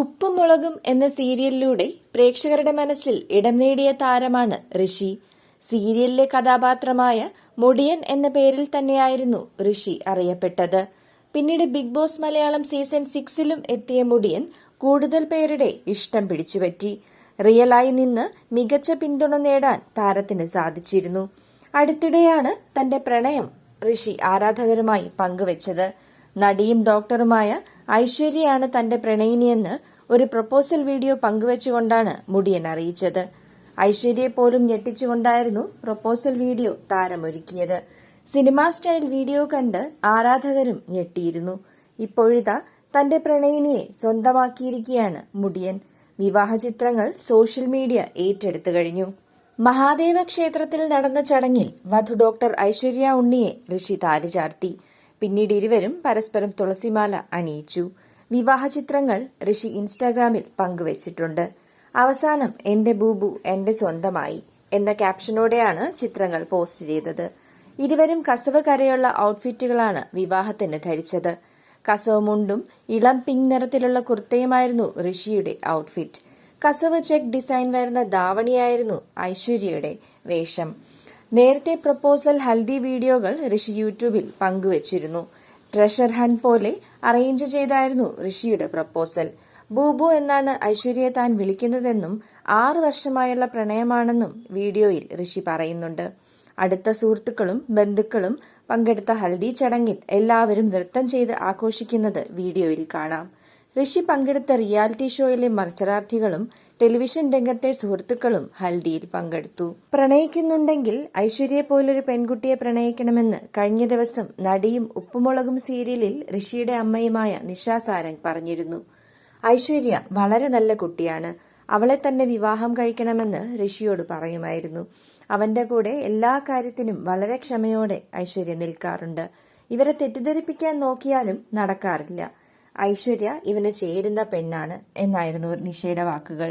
ഉപ്പും മുളകും എന്ന സീരിയലിലൂടെ പ്രേക്ഷകരുടെ മനസ്സിൽ ഇടം നേടിയ താരമാണ് ഋഷി. സീരിയലിലെ കഥാപാത്രമായ മുടിയൻ എന്ന പേരിൽ തന്നെയായിരുന്നു ഋഷി അറിയപ്പെട്ടത്. പിന്നീട് ബിഗ് ബോസ് മലയാളം സീസൺ സിക്സിലും എത്തിയ മുടിയൻ കൂടുതൽ പേരുടെ ഇഷ്ടം പിടിച്ചുപറ്റി. റിയലായി നിന്ന് മികച്ച പിന്തുണ നേടാൻ താരത്തിന് സാധിച്ചിരുന്നു. അടുത്തിടെയാണ് തന്റെ പ്രണയം ഋഷി ആരാധകരുമായി പങ്കുവച്ചത്. നടിയും ഡോക്ടറുമായ ഐശ്വര്യയാണ് തന്റെ പ്രണയിനിയെന്ന് ഒരു പ്രപ്പോസൽ വീഡിയോ പങ്കുവച്ചുകൊണ്ടാണ് മുടിയൻ അറിയിച്ചത്. ഐശ്വര്യയെ പോലും ഞെട്ടിച്ചുകൊണ്ടായിരുന്നു പ്രപ്പോസൽ വീഡിയോ താരമൊരുക്കിയത്. സിനിമാ സ്റ്റൈൽ വീഡിയോ കണ്ട് ആരാധകരും ഞെട്ടിയിരുന്നു. ഇപ്പോഴിതാ തന്റെ പ്രണയിനിയെ സ്വന്തമാക്കിയിരിക്കുകയാണ് മുടിയൻ. വിവാഹ ചിത്രങ്ങൾ സോഷ്യൽ മീഡിയ ഏറ്റെടുത്തു കഴിഞ്ഞു. മഹാദേവ ക്ഷേത്രത്തിൽ നടന്ന ചടങ്ങിൽ വധു ഡോക്ടർ ഐശ്വര്യ ഉണ്ണിയെ ഋഷി താലിചാർത്തി പിന്നീട് ഇരുവരും പരസ്പരം തുളസിമാല അണിയിച്ചു. വിവാഹ ചിത്രങ്ങൾ ഋഷി ഇൻസ്റ്റാഗ്രാമിൽ പങ്കുവച്ചിട്ടുണ്ട്. അവസാനം എന്റെ ബൂബു എന്റെ സ്വന്തമായി എന്ന ക്യാപ്ഷനോടെയാണ് ചിത്രങ്ങൾ പോസ്റ്റ് ചെയ്തത്. ഇരുവരും കസവ് കരയുള്ള ഔട്ട്ഫിറ്റുകളാണ് വിവാഹത്തിന് ധരിച്ചത്. കസവ് മുണ്ടും ഇളം പിങ്ക് നിറത്തിലുള്ള കുർത്തയുമായിരുന്നു ഋഷിയുടെ ഔട്ട്ഫിറ്റ്. കസവ് ചെക്ക് ഡിസൈൻ വരുന്ന ധാവണിയായിരുന്നു ഐശ്വര്യയുടെ വേഷം. നേരത്തെ പ്രപ്പോസൽ ഹൽദി വീഡിയോകൾ ഋഷി യൂട്യൂബിൽ പങ്കുവച്ചിരുന്നു. ട്രഷർ ഹണ്ട് പോലെ അറേഞ്ച് ചെയ്തായിരുന്നു ഋഷിയുടെ പ്രപ്പോസൽ. ബൂബു എന്നാണ് ഐശ്വര്യയെ താൻ വിളിക്കുന്നതെന്നും ആറു വർഷമായുള്ള പ്രണയമാണെന്നും വീഡിയോയിൽ ഋഷി പറയുന്നുണ്ട്. അടുത്ത സുഹൃത്തുക്കളും ബന്ധുക്കളും പങ്കെടുത്ത ഹൽദി ചടങ്ങിൽ എല്ലാവരും നൃത്തം ചെയ്ത് ആഘോഷിക്കുന്നത് വീഡിയോയിൽ കാണാം. ഋഷി പങ്കെടുത്ത റിയാലിറ്റി ഷോയിലെ മത്സരാർത്ഥികളും ടെലിവിഷൻ രംഗത്തെ സുഹൃത്തുക്കളും ഹൽദിയിൽ പങ്കെടുത്തു. പ്രണയിക്കുന്നുണ്ടെങ്കിൽ ഐശ്വര്യയെ പോലൊരു പെൺകുട്ടിയെ പ്രണയിക്കണമെന്ന് കഴിഞ്ഞ ദിവസം നടിയും ഉപ്പുമുളകും സീരിയലിൽ ഋഷിയുടെ അമ്മയുമായ നിഷ സാരംഗ് പറഞ്ഞിരുന്നു. ഐശ്വര്യ വളരെ നല്ല കുട്ടിയാണ്. അവളെ തന്നെ വിവാഹം കഴിക്കണമെന്ന് ഋഷിയോട് പറയുമായിരുന്നു. അവന്റെ കൂടെ എല്ലാ കാര്യത്തിനും വളരെ ക്ഷമയോടെ ഐശ്വര്യ നിൽക്കാറുണ്ട്. ഇവരെ തെറ്റിദ്ധരിപ്പിക്കാൻ നോക്കിയാലും നടക്കാറില്ല. ഐശ്വര്യ ഇവന് ചേരുന്ന പെണ്ണാണ് എന്നായിരുന്നു നിഷയുടെ വാക്കുകൾ.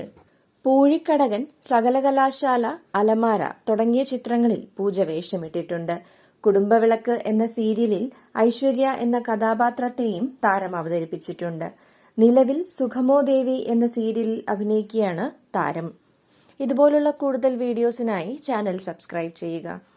പൂഴിക്കടകൻ സകലകലാശാല അലമാര തുടങ്ങിയ ചിത്രങ്ങളിൽ പൂജ വേഷമിട്ടിട്ടുണ്ട്. കുടുംബവിളക്ക് എന്ന സീരിയലിൽ ഐശ്വര്യ എന്ന കഥാപാത്രത്തെയും താരം അവതരിപ്പിച്ചിട്ടുണ്ട്. നിലവിൽ സുഖമോ ദേവി എന്ന സീരിയലിൽ അഭിനയിക്കുകയാണ് താരം. ഇതുപോലുള്ള കൂടുതൽ വീഡിയോസിനായി ചാനൽ സബ്സ്ക്രൈബ് ചെയ്യുക.